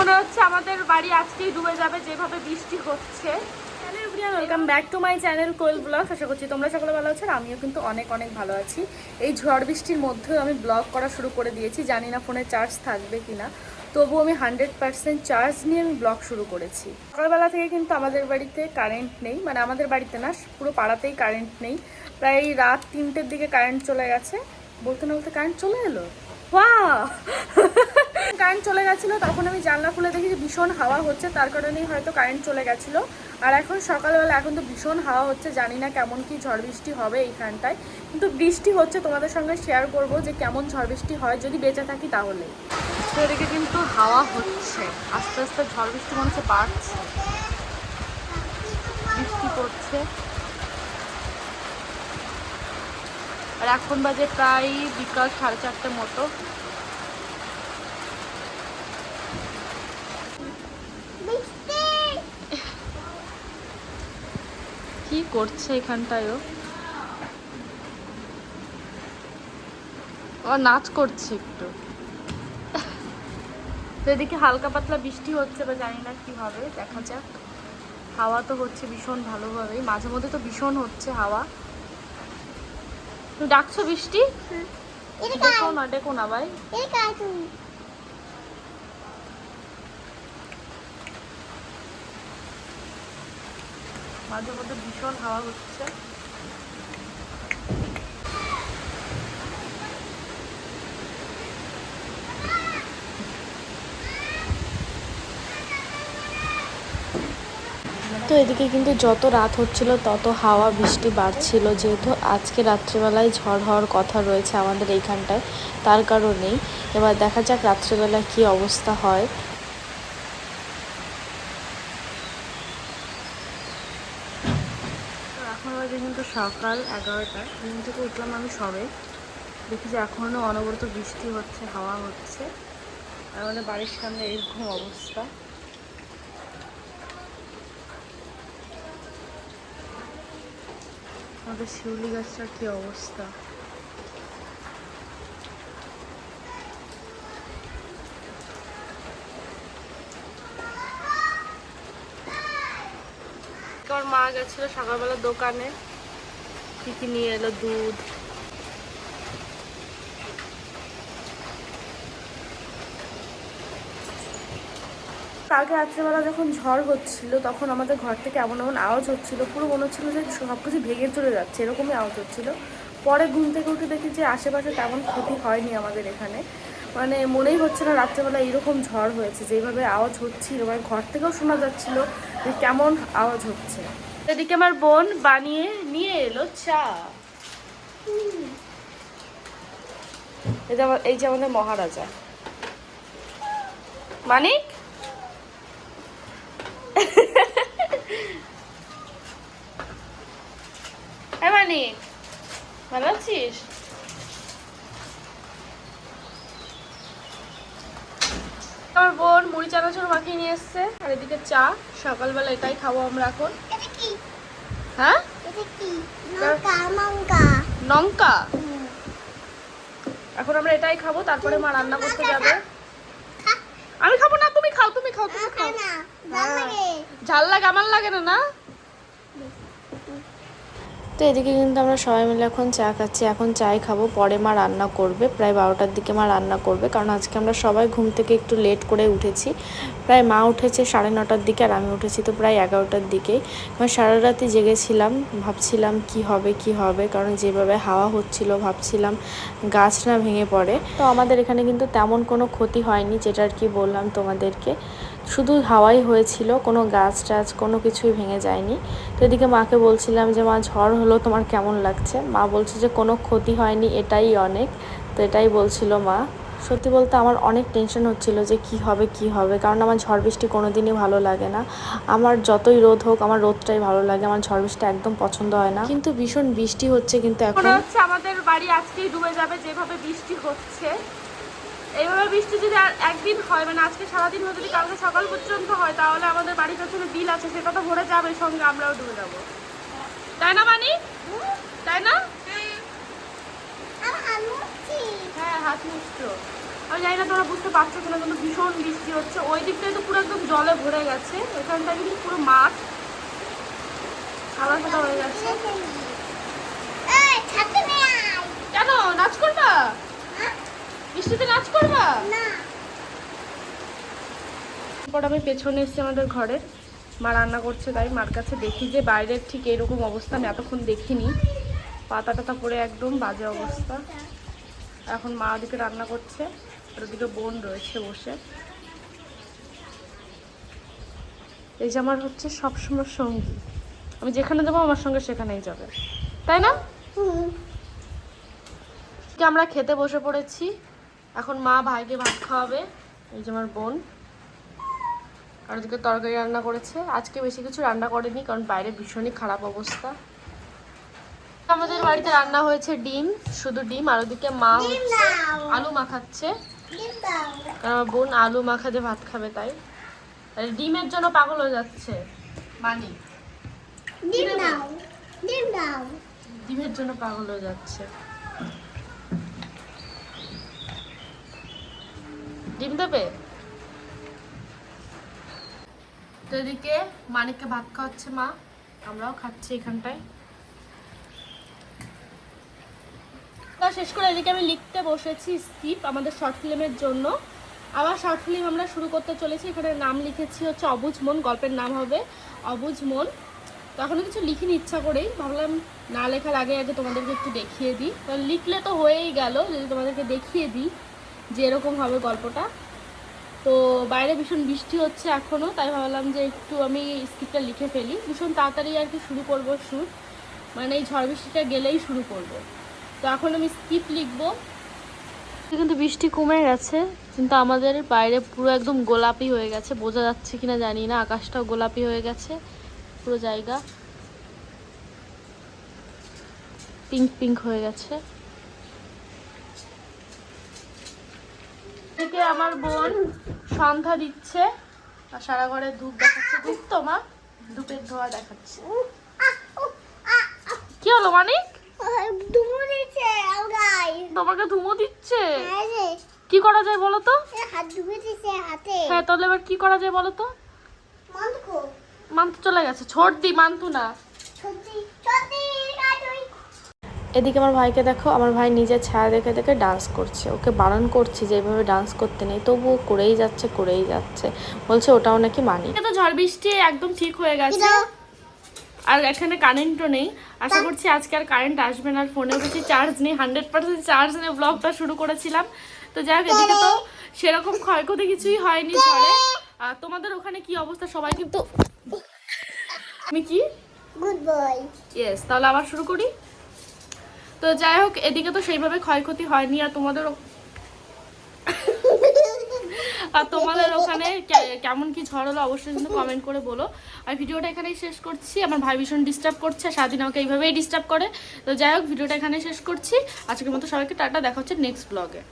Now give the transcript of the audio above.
মনে হচ্ছে আমাদের বাড়ি আজকেই ডুবে যাবে, যেভাবে বৃষ্টি হচ্ছে। Welcome back to my channel Koyel blog আশা করছি তোমরা সকলে ভালো আছো আমিও কিন্তু অনেক অনেক ভালো আছি। এই ঝড় বৃষ্টির মধ্যেও আমি ব্লগ করা শুরু করে দিয়েছি, জানি না ফোনে চার্জ থাকবে কিনা। তবু আমি হান্ড্রেড পার্সেন্ট চার্জ নিয়ে আমি ব্লগ শুরু করেছি। সকালবেলা থেকে কিন্তু আমাদের বাড়িতে কারেন্ট নেই মানে আমাদের বাড়িতে না, পুরো পাড়াতেই কারেন্ট নেই। প্রায় রাত তিনটের দিকে কারেন্ট চলে গেছে। বলতে না বলতে কারেন্ট চলে এলো? গেছিল তখন আমি জানলা খুলে দেখি যে ভীষণ হাওয়া হচ্ছে, তার কারণেই হয়তো কারেন্ট চলে গেছিল। আর এখন সকালবেলা, এখন তো ভীষণ হাওয়া হচ্ছে, জানি না কেমন কি ঝড় বৃষ্টি হবে এইখানটায় কিন্তু বৃষ্টি হচ্ছে, তোমাদের সঙ্গে শেয়ার করব যে কেমন ঝড় বৃষ্টি হয়, যদি বেঁচে থাকি তাহলে। এদিকে কিন্তু হাওয়া হচ্ছে, আস্তে আস্তে ঝড় বৃষ্টি মনে হচ্ছে বাড়ছে। বৃষ্টি পড়ছে। আর এখন বাজে প্রায় বিকাল সাড়ে চারটে মতো। কি করছে এখানটায়ও ও? নাচ করছে একটু। তো এদিকে হালকা পাতলা বৃষ্টি হচ্ছে বা জানি না কি হবে দেখা যাক। হাওয়া তো হচ্ছে ভীষণ ভালোভাবেই মাঝে মধ্যে তো ভীষণ হচ্ছে হাওয়া। ডাকছো বৃষ্টি? ডেকো না ডেকো না ভাই। মাঝে মধ্যে ভীষণ হাওয়া হচ্ছে। তো এদিকে কিন্তু যত রাত হচ্ছিল, তত হাওয়া, বৃষ্টি বাড়ছিল যেহেতু আজকে রাত্রিবেলায় ঝড় হওয়ার কথা রয়েছে আমাদের এইখানটায়, তার কারণেই। এবার দেখা যাক রাত্রিবেলা কি অবস্থা হয় তো এখন বাজে কিন্তু সকাল এগারোটা। ঘুম থেকে উঠলাম আমি সবে। দেখি যে এখনও অনবরত বৃষ্টি হচ্ছে, হাওয়া হচ্ছে। আমাদের বাড়ির সামনে এরকম অবস্থা। আমাদের শিউলি গাছটার কী অবস্থা আমার মা গেছিল সকালবেলা দোকানে। কি কি নিয়ে এলো? দুধ। কালকে রাত্রেবেলা যখন ঝড় হচ্ছিল, তখন আমাদের ঘর থেকে এমন এমন আওয়াজ হচ্ছিল, পুরো মনে হচ্ছিল যে সব কিছু ভেঙে চলে যাচ্ছে, এরকমই আওয়াজ হচ্ছিল। পরে ঘুম থেকে উঠে দেখি যে আশেপাশে তেমন ক্ষতি হয়নি আমাদের এখানে। মানে মনেই হচ্ছে না রাত্রেবেলা এরকম ঝড় হয়েছে, যেভাবে আওয়াজ হচ্ছিল মানে ঘর থেকেও শোনা যাচ্ছিল যে কেমন আওয়াজ হচ্ছে। এদিকে আমার বোন বানিয়ে নিয়ে এলো চা। এই যে আমাদের মহারাজা। মানিক? হ্যাঁ মানিক। ভালো আছিস? আমার বোন মুড়ি চানাচুর মাখিয়ে নিয়ে এসছে, আর এদিকে চা। সকালবেলা এটাই খাব আমরা এখন। হ্যাঁ? লঙ্কা এখন আমরা এটাই খাব তারপরে মা রান্না করতে যাবে। আমি খাব না তুমি খাও তুমি খাও তুমি খাও। ঝাল লাগে আমার লাগে না না? তো এদিকে কিন্তু আমরা সবাই মিলে এখন চা খাচ্ছি। এখন চাই খাব, পরে মা রান্না করবে। প্রায় বারোটার দিকে মা রান্না করবে, কারণ আজকে আমরা সবাই ঘুম থেকে একটু লেট করে উঠেছি। প্রায় মা উঠেছে সাড়ে নটার দিকে আর আমি উঠেছি তো প্রায় এগারোটার দিকেই আমি সারা রাতি জেগেছিলাম, ভাবছিলাম কি হবে কি হবে, কারণ যেভাবে হাওয়া হচ্ছিল ভাবছিলাম গাছ না ভেঙে পড়ে। তো আমাদের এখানে কিন্তু তেমন কোনো ক্ষতি হয়নি, যেটা আর কি বললাম তোমাদেরকে। শুধু হাওয়াই হয়েছিল, কোনো গাছ টাছ, কোনো কিছুই ভেঙে যায়নি। তো এদিকে মাকে বলছিলাম যে, মা, ঝড় হলো, তোমার কেমন লাগছে? মা বলছে যে, কোনো ক্ষতি হয়নি, এটাই অনেক। তো এটাই বলছিল মা। সত্যি বলতে আমার অনেক টেনশন হচ্ছিল যে, কি হবে কি হবে? কারণ আমার ঝড় বৃষ্টি কোনো দিনই ভালো লাগে না। আমার যতই রোদ হোক, আমার রোদটাই ভালো লাগে, আমার ঝড় বৃষ্টি একদম পছন্দ হয় না। কিন্তু ভীষণ বৃষ্টি হচ্ছে, কিন্তু এখন হচ্ছে আমাদের বাড়ি আজকেই ডুবে যাবে, যেভাবে বৃষ্টি হচ্ছে। এইভাবে বৃষ্টি যদি আর একদিন হয় মানে আজকে সারাদিন হয়ে যদি কালকে সকাল পর্যন্ত হয় তাহলে আমাদের বাড়ির পেছনে বিল আছে সেটা তো ভরে যাবে সঙ্গে আমরাও ডুবে যাব। তাই না মানি তাই না? হ্যাঁ হাত মুছতো। আমি জানি না তোমরা বুঝতে পারছ কিনা কিন্তু ভীষণ বৃষ্টি হচ্ছে। ওই দিকটায় তো পুরো একদম জলে ভরে গেছে। এখানটা কিন্তু পুরো মাঠ সাদা সাদা হয়ে গেছে। কেন? নাচ করবা? হ্যাঁ? বৃষ্টিতে নাচ করবা? না। তারপর আমি পেছনে এসেছি আমাদের ঘরে। মা রান্না করছে তাই মার কাছে দেখি যে বাইরের ঠিক এরকম অবস্থা আমি এতক্ষণ দেখিনি। পাতা টাতা পড়ে একদম বাজে অবস্থা। এখন মা ওদিকে রান্না করছে আর ওদিকে বোন রয়েছে বসে। এই যে আমার হচ্ছে সবসময় সঙ্গী। আমি যেখানে যাব আমার সঙ্গে সেখানেই যাবে। তাই না? আমরা খেতে বসে পড়েছি। এখন মা ভাইকে ভাত খাওয়াবে এই যে আমার বোন। আর ওদিকে তরকারি রান্না করেছে। আজকে বেশি কিছু রান্না করেনি কারণ বাইরে ভীষণই খারাপ অবস্থা। আমাদের বাড়িতে রান্না হয়েছে ডিম শুধু ডিম আর ওদিকে মা হচ্ছে আলু মাখাচ্ছে। কারণ আমার বোন আলু মাখা মাখাতে ভাত খাবে তাই। ডিমের জন্য পাগল হয়ে যাচ্ছে। মানি? ডিমের জন্য পাগল হয়ে যাচ্ছে। ডিম দেবে? তো এদিকে মানিককে ভাত খাওয়াচ্ছে মা, আমরাও খাচ্ছি এখানটায়। শেষ করে এদিকে আমি লিখতে বসেছি, স্কিপ আমাদের শর্ট ফিল্মের জন্য। আবার শর্ট ফিল্ম আমরা শুরু করতে চলেছি, এখানে নাম লিখেছি হচ্ছে অবুজ মন, গল্পের নাম হবে অবুজ মন। তো এখনও কিছু লিখিনি, ইচ্ছা করেই। ভাবলাম না লেখার আগে আগে তোমাদেরকে একটু দেখিয়ে দিই। লিখলে তো হয়েই গেল, যদি তোমাদেরকে দেখিয়ে দিই। যে এরকম হবে গল্পটা। তো বাইরে ভীষণ বৃষ্টি হচ্ছে এখনও তাই ভাবলাম যে একটু আমি স্ক্রিপ্টটা লিখে ফেলি। ভীষণ তাড়াতাড়ি আর কি শুরু করব শ্যুট মানে এই ঝড় বৃষ্টিটা গেলেই শুরু করব। তো এখন আমি স্ক্রিপ্ট লিখব। কিন্তু বৃষ্টি কমে গেছে, কিন্তু আমাদের বাইরে পুরো একদম গোলাপি হয়ে গেছে, বোঝা যাচ্ছে কিনা জানি না, আকাশটাও গোলাপি হয়ে গেছে, পুরো জায়গা। পিঙ্ক পিঙ্ক হয়ে গেছে। এদিকে আমার বোন সন্ধ্যা দিচ্ছে। আর সারা ঘরে ধূপ দেখাচ্ছে ধূপ তো মা। ধূপের ধোয়া দেখাচ্ছে। কি হলো মানিক? তোমাকে ধুমো দিচ্ছে? কি করা যায় বলো তো? হ্যাঁ তাহলে এবার কি করা যায় বলো তো? মন মান্তু চলে গেছে। ছোট দি মান্তু না। এদিকে আমার ভাইকে দেখো আমার ভাই নিজের ছায়া দেখে দেখে ডান্স করছে। ওকে বারণ করছি যে এভাবে ডান্স করতে নেই তবুও করেই যাচ্ছে করেই যাচ্ছে। বলছে ওটাও নাকি মানি। তো ঝড় বৃষ্টি একদম ঠিক হয়ে গেছে। আর এখানে কারেন্টও নেই। আশা করছি আজকে আর কারেন্ট আসবে না আর ফোনেও বেশি চার্জ নেই হান্ড্রেড পার্সেন্ট চার্জ নিয়ে ব্লগটা শুরু করেছিলাম। তো যাই হোক এদিকে তো সেরকম ক্ষয়ক্ষতি কিছুই হয়নি ঝড়ে। আর তোমাদের ওখানে কি অবস্থা? সবাই কিন্তু আমি কি? গুড বয় ইয়েস তাহলে আবার শুরু করি? তো যাই হোক, এদিকে তো সেইভাবে ক্ষয়ক্ষতি হয়নি, আর তোমাদের আর তোমাদের ওখানে কেমন কি ঝড় হলো অবশ্যই কিন্তু কমেন্ট করে বলো। আর ভিডিওটা এখানেই শেষ করছি, আমার ভাই ভীষণ ডিস্টার্ব করছে স্বাধীন আমাকে এইভাবেই ডিস্টার্ব করে। তো যাই হোক, ভিডিওটা এখানে শেষ করছি, আজকের মতো সবাইকে টাটা, দেখা হচ্ছে নেক্সট ব্লগে